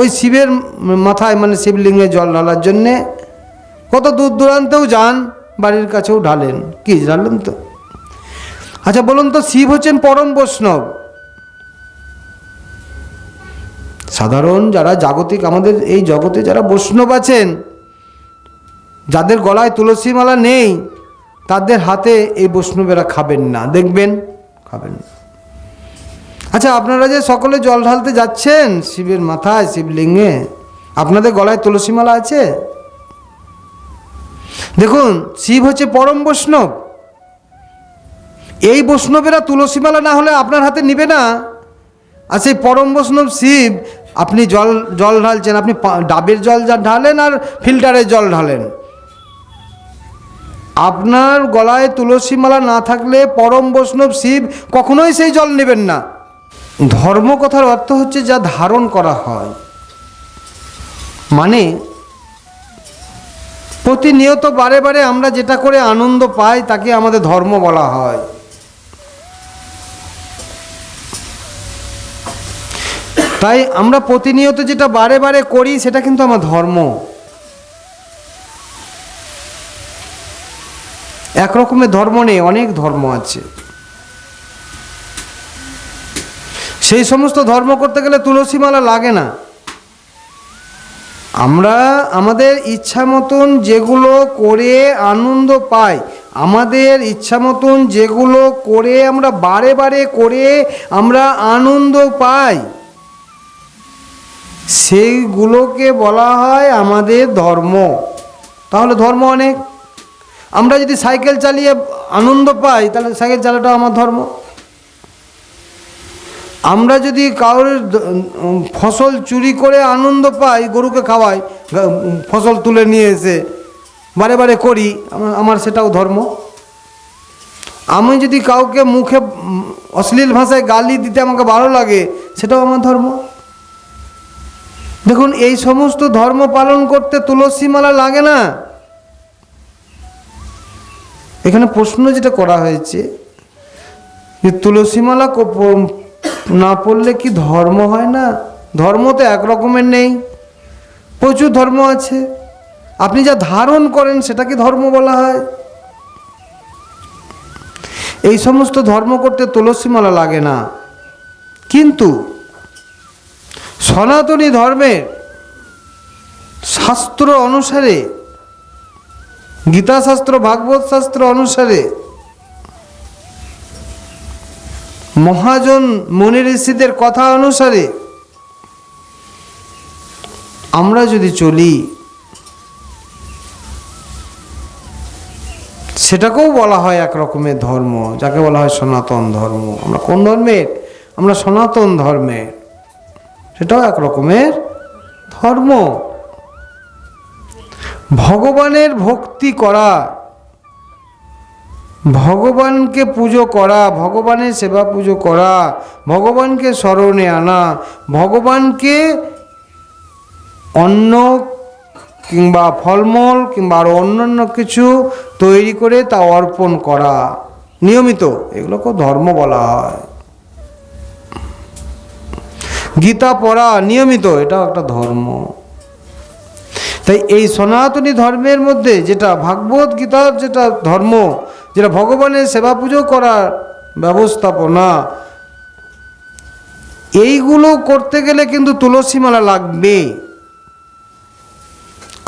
ওই শিবের মাথায় মানে শিবলিঙ্গে জল ঢালার জন্যে কত দূর দূরান্তেও যান, বাড়ির কাছেও ঢালেন। কি ঢালেন তো? আচ্ছা বলুন তো, শিব হচ্ছেন পরম বৈষ্ণব। সাধারণ যারা জাগতিক, আমাদের এই জগতে যারা বৈষ্ণব আছেন, যাদের গলায় তুলসী মালা নেই, তাদের হাতে এই বৈষ্ণবেরা খাবেন না। দেখবেন, খাবেন না। আচ্ছা আপনারা যে সকলে জল ঢালতে যাচ্ছেন, শিবের মাথায় শিবলিঙ্গে আপনাদের গলায় তুলসী মালা আছে? দেখুন, শিব হচ্ছে পরম বৈষ্ণব। এই বৈষ্ণবেরা তুলসী মালা না হলে আপনার হাতে নিবে না। আর সেই পরম বৈষ্ণব শিব, আপনি জল জল ঢালছেন, আপনি ডাবের জল যা ঢালেন আর ফিল্টারের জল ঢালেন। আপনার গলায় তুলসী মালা না থাকলে পরম বৈষ্ণব শিব কখনোই সেই জল নেবেন না। ধর্ম কথার অর্থ হচ্ছে যা ধারণ করা হয়। মানে প্রতিনিয়ত বারে বারে আমরা যেটা করে আনন্দ পাই তাকে আমাদের ধর্ম বলা হয়। তাই আমরা প্রতিনিয়ত যেটা বারে বারে করি সেটা কিন্তু আমার ধর্ম। এক রকমের ধর্ম নেই, অনেক ধর্ম আছে। সেই সমস্ত ধর্ম করতে গেলে তুলসী মালা লাগে না। আমরা আমাদের ইচ্ছা মতন যেগুলো করে আনন্দ পাই, আমাদের ইচ্ছা মতন যেগুলো করে আমরা বারে বারে করে আমরা আনন্দ পাই, সেইগুলোকে বলা হয় আমাদের ধর্ম। তাহলে ধর্ম অনেক। আমরা যদি সাইকেল চালিয়ে আনন্দ পাই, তাহলে সাইকেল চালাটাও আমার ধর্ম। আমরা যদি কারোর ফসল চুরি করে আনন্দ পাই, গরুকে খাওয়াই ফসল তুলে নিয়ে এসে বারে বারে করি আমার- সেটাও ধর্ম। আমি যদি কাউকে মুখে অশ্লীল ভাষায় গালি দিতে আমাকে ভালো লাগে, সেটাও আমার ধর্ম। দেখুন, এই সমস্ত ধর্ম পালন করতে তুলসী মালা লাগে না? এখানে প্রশ্ন যেটা করা হয়েছে, যে তুলসী মালা কো- প- না পড়লে কি ধর্ম হয় না? ধর্ম তো এক রকমের নেই। প্রচুর ধর্ম আছে। আপনি যা ধারণ করেন সেটাকে ধর্ম বলা হয়। এই সমস্ত ধর্ম করতে তুলসী মালা লাগে না। কিন্তু সনাতনী ধর্মের শাস্ত্র অনুসারে, গীতাশাস্ত্র, ভাগবত শাস্ত্র অনুসারে মহাজন মুনি ঋষিদের কথা অনুসারে আমরা যদি চলি, সেটাকেও বলা হয় এক রকমের ধর্ম, যাকে বলা হয় সনাতন ধর্ম। আমরা কোন ধর্মের? আমরা সনাতন ধর্মের। সেটাও এক রকমের ধর্ম। ভগবানের ভক্তি করা ভগবানকে পুজো করা, ভগবানের সেবা পুজো করা, ভগবানকে স্মরণে আনা, ভগবানকে অন্ন কিংবা ফলমূল কিংবা আরও অন্যান্য কিছু তৈরি করে তা অর্পণ করা। নিয়মিত, এগুলোকে ধর্ম বলা হয়। গীতা পড়া নিয়মিত, এটাও একটা ধর্ম। তাই এই সনাতনী ধর্মের মধ্যে যেটা ভাগবত গীতার যেটা ধর্ম যেটা ভগবানের সেবা পুজো করার ব্যবস্থাপনা, এইগুলো করতে গেলে কিন্তু তুলসী মালা লাগবে।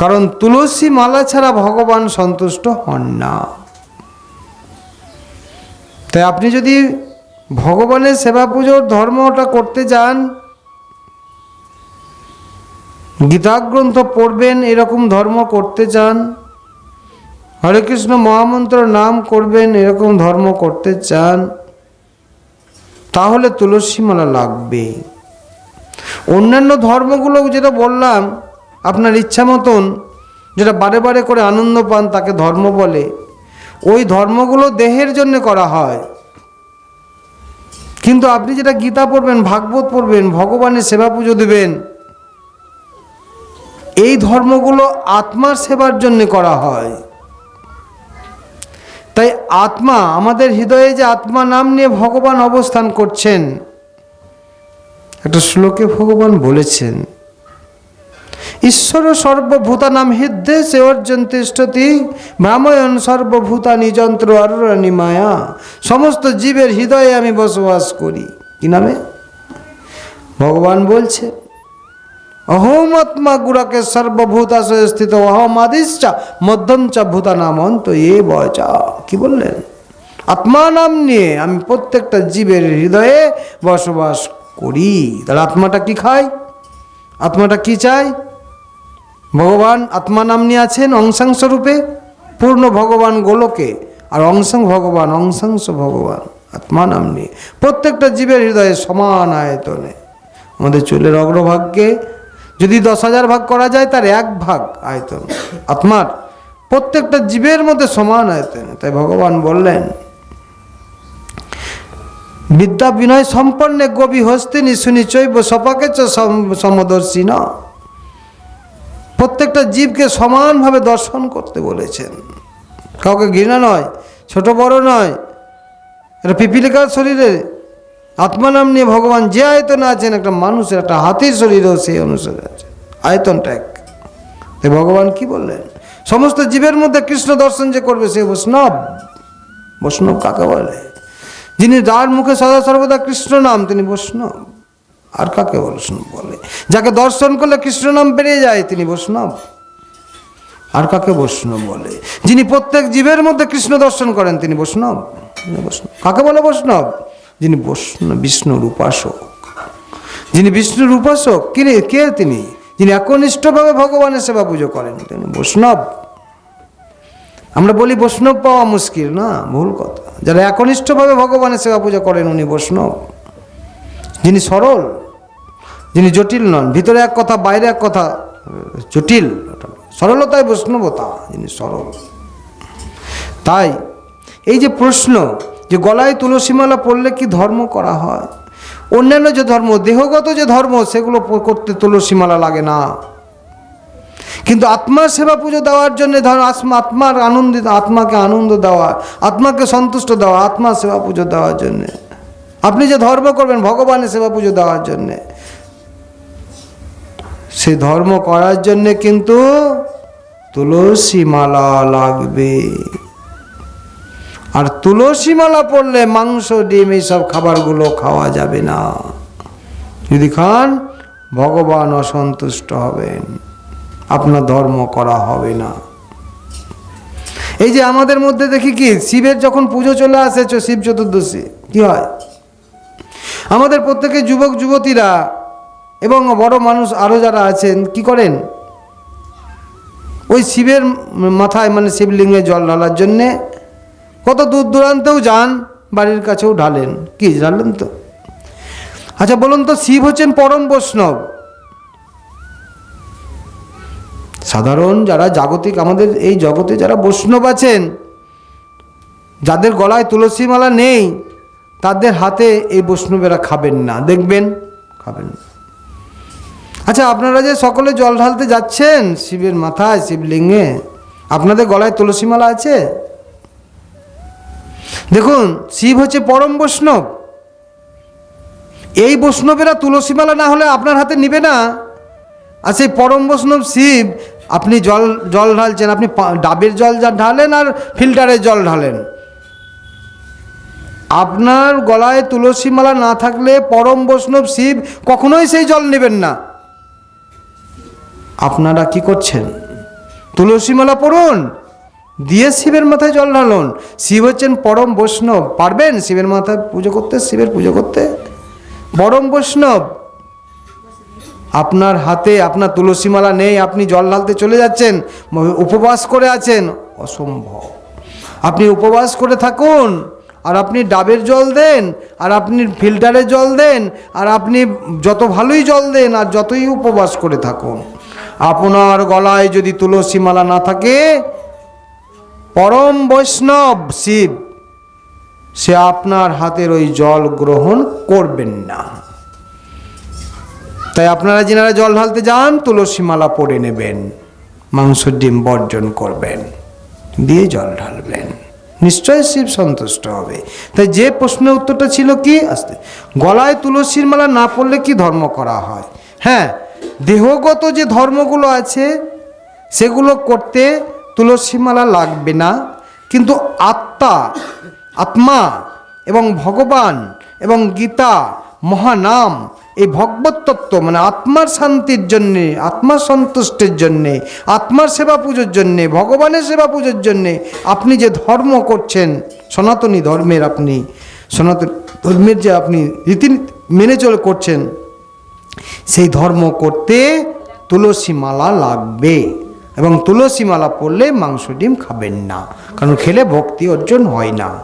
কারণ তুলসী মালা ছাড়া ভগবান সন্তুষ্ট হন না। তাই আপনি যদি ভগবানের সেবা পুজোর ধর্মটা করতে যান, গীতাগ্রন্থ পড়বেন, এরকম ধর্ম করতে চান হরে কৃষ্ণ মহামন্ত্র নাম করবেন, এরকম ধর্ম করতে চান, তাহলে তুলসী মালা লাগবে। অন্যান্য ধর্মগুলো যেটা বললাম, আপনার ইচ্ছা মতন, যেটা বারে বারে করে আনন্দ পান, তাকে ধর্ম বলে। ওই ধর্মগুলো দেহের জন্য করা হয়। কিন্তু আপনি যেটা গীতা পড়বেন, ভাগবত পড়বেন, ভগবানের সেবা পুজো দেবেন, এই ধর্মগুলো আত্মার সেবার জন্য করা হয়। তাই আত্মা, আমাদের হৃদয়ে যে আত্মা নাম নিয়ে ভগবান অবস্থান করছেন, একটা শ্লোকে ভগবান বলেছেন, ঈশ্বর সর্বভূতানাম সে অর্জন তিষ্ঠতি ভ্রাময়ণ সর্বভূতানি যন্ত্র অরণি মায়া সমস্ত জীবের হৃদয়ে আমি বসবাস করি। কি নামে? ভগবান বলছে। অহমাত্মা গুড়াকে সর্বভূতাশয়ে স্থিত অহম আদিশ্চা মধ্যম চা ভূতানাম অন্ত এ বচা কি বললেন? আত্মা নাম নিয়ে আমি প্রত্যেকটা জীবের হৃদয়ে বসবাস করি। তাহলে আত্মাটা কি খায়? আত্মাটা কি চায়? ভগবান আত্মা নাম নিয়ে আছেন অংশাংশ রূপে পূর্ণ ভগবান গোলকে, আর অংশং ভগবান অংশাংশ ভগবান আত্মা নাম নিয়ে। প্রত্যেকটা জীবের হৃদয়ে সমান আয়তনে। আমাদের চুলের অগ্রভাগকে যদি দশ হাজার ভাগ করা যায়, তার এক ভাগ আয়তন। আত্মার প্রত্যেকটা জীবের মধ্যে সমান আয়তন। তাই ভগবান বললেন, বিদ্যা বিনয় সম্পন্নে গবি হস্তিনি শুনি চৈব সপাকে সমদর্শী না প্রত্যেকটা জীবকে সমানভাবে দর্শন করতে বলেছেন। কাউকে ঘৃণা নয়, ছোট বড় নয়, এটা পিপিলিকার শরীরে আত্মানাম নিয়ে ভগবান যে আয়তনে আছেন, একটা মানুষের একটা হাতির শরীরেও সেই অনুসারে আছে আয়তনটা এক। তাই ভগবান কি বললেন? সমস্ত জীবের মধ্যে কৃষ্ণ দর্শন যে করবে সে বৈষ্ণব। বৈষ্ণব কাকে বলে? যিনি যার মুখে সদা সর্বদা কৃষ্ণ নাম, তিনি বৈষ্ণব। আর কাকে বৈষ্ণব বলে? যাকে দর্শন করলে কৃষ্ণ নাম বেরিয়ে যায়, তিনি বৈষ্ণব। আর কাকে বৈষ্ণব বলে? যিনি প্রত্যেক জীবের মধ্যে কৃষ্ণ দর্শন করেন, তিনি বৈষ্ণব। বৈষ্ণব। কাকে বলে বৈষ্ণব? যিনি বৈষ্ণব বিষ্ণুর উপাসক যিনি বিষ্ণুর উপাসক কে কে তিনি? যিনি একনিষ্ঠভাবে ভগবানের সেবা পুজো করেন তিনি বৈষ্ণব। আমরা বলি বৈষ্ণব পাওয়া মুশকিল না, ভুল কথা। যারা একনিষ্ঠভাবে ভগবানের সেবা পূজা করেন, উনি বৈষ্ণব। যিনি সরল, যিনি জটিল নন, ভিতরে এক কথা, বাইরে এক কথা, জটিল। সরলতায় বৈষ্ণবতা, যিনি সরল। তাই এই যে প্রশ্ন যে গলায় তুলসীমালা পড়লে কি ধর্ম করা হয়? অন্যান্য যে ধর্ম, দেহগত যে ধর্ম, সেগুলো করতে তুলসীমালা লাগে না। কিন্তু আত্মার সেবা পুজো দেওয়ার জন্য ধর আত্মা, আত্মার আনন্দিত আত্মাকে আনন্দ দেওয়া, আত্মাকে সন্তুষ্ট দেওয়া, আত্মার সেবা পুজো দেওয়ার জন্যে। আপনি যে ধর্ম করবেন ভগবানের সেবা পুজো দেওয়ার জন্যে। সে ধর্ম করার জন্যে কিন্তু তুলসী মালা লাগবে। আর তুলসী মালা পড়লে মাংস, ডিম এইসব খাবারগুলো খাওয়া যাবে না। যদি খান, ভগবান অসন্তুষ্ট হবেন। আপনার ধর্ম করা হবে না। এই যে আমাদের মধ্যে দেখি কি, শিবের যখন পুজো চলে আসে শিব চতুর্দশী, কি হয়? আমাদের প্রত্যেকে যুবক, যুবতীরা এবং বড় মানুষ আরও যারা আছেন, কি করেন? ওই শিবের মাথায় মানে শিবলিঙ্গে জল ঢালার জন্যে কত দূর দূরান্তেও যান, বাড়ির কাছেও ঢালেন। কি ঢালেন তো? আচ্ছা বলুন তো, শিব হচ্ছেন পরম বৈষ্ণব। সাধারণ যারা জাগতিক, আমাদের এই জগতে যারা বৈষ্ণব আছেন, যাদের গলায় তুলসী মালা নেই, তাদের হাতে এই বৈষ্ণবেরা খাবেন না। দেখবেন, খাবেন না। আচ্ছা আপনারা যে সকলে জল ঢালতে যাচ্ছেন, শিবের মাথায়, শিবলিঙ্গে, আপনাদের গলায় তুলসী মালা আছে? দেখুন, শিব হচ্ছে পরম বৈষ্ণব। এই বৈষ্ণবেরা তুলসী মালা না হলে আপনার হাতে নিবে না। আর সেই পরম বৈষ্ণব শিব, আপনি জল জল ঢালছেন, আপনি ডাবের জল ঢালেন আর ফিল্টারের জল ঢালেন। আপনার গলায় তুলসী মালা না থাকলে পরম বৈষ্ণব শিব কখনোই সেই জল নেবেন না। আপনারা কি করছেন? তুলসী মালা পড়ুন দিয়ে শিবের মাথায় জল ঢালুন। শিব হচ্ছেন পরম বৈষ্ণব। পারবেন? শিবের মাথায় পুজো করতে, শিবের পুজো করতে? পরম বৈষ্ণব, আপনার হাতে আপনার তুলসী মালা নেই, আপনি জল ঢালতে চলে যাচ্ছেন, উপবাস করে আছেন। অসম্ভব। আপনি উপবাস করে থাকুন, আর আপনি ডাবের জল দেন, আর আপনি ফিল্টারের জল দেন, আর আপনি যত ভালোই জল দেন, আর যতই উপবাস করে থাকুন। আপনার গলায় যদি তুলসী মালা না থাকে পরম বৈষ্ণব শিব, সে আপনার হাতের ওই জল গ্রহণ করবেন না। তাই আপনারা যেনারা জল ঢালতে যান, তুলসী মালা পরে নেবেন মাংস ডিম বর্জন করবেন, দিয়ে জল ঢালবেন। নিশ্চয় শিব সন্তুষ্ট হবে। তাই যে প্রশ্নের উত্তরটা ছিল কি? আসতে। গলায় তুলসীর মালা না পড়লে কি ধর্ম করা হয়? হ্যাঁ দেহগত যে ধর্মগুলো আছে, সেগুলো করতে তুলসীমালা লাগবে না, কিন্তু আত্মা আত্মা এবং ভগবান এবং গীতা, মহানাম, এই ভগবত তত্ত্ব মানে আত্মার শান্তির জন্যে, আত্মার সন্তুষ্টের জন্যে, আত্মার সেবা পুজোর জন্যে, ভগবানের সেবা পুজোর জন্যে আপনি যে ধর্ম করছেন, সনাতনী ধর্মের আপনি, সনাতন ধর্মের যে আপনি রীতি মেনে চলে করছেন, সেই ধর্ম করতে তুলসী মালা লাগবে। এবং তুলসী মালা পড়লে মাংস ডিম খাবেন না। কারণ খেলে ভক্তি অর্জন হয় না।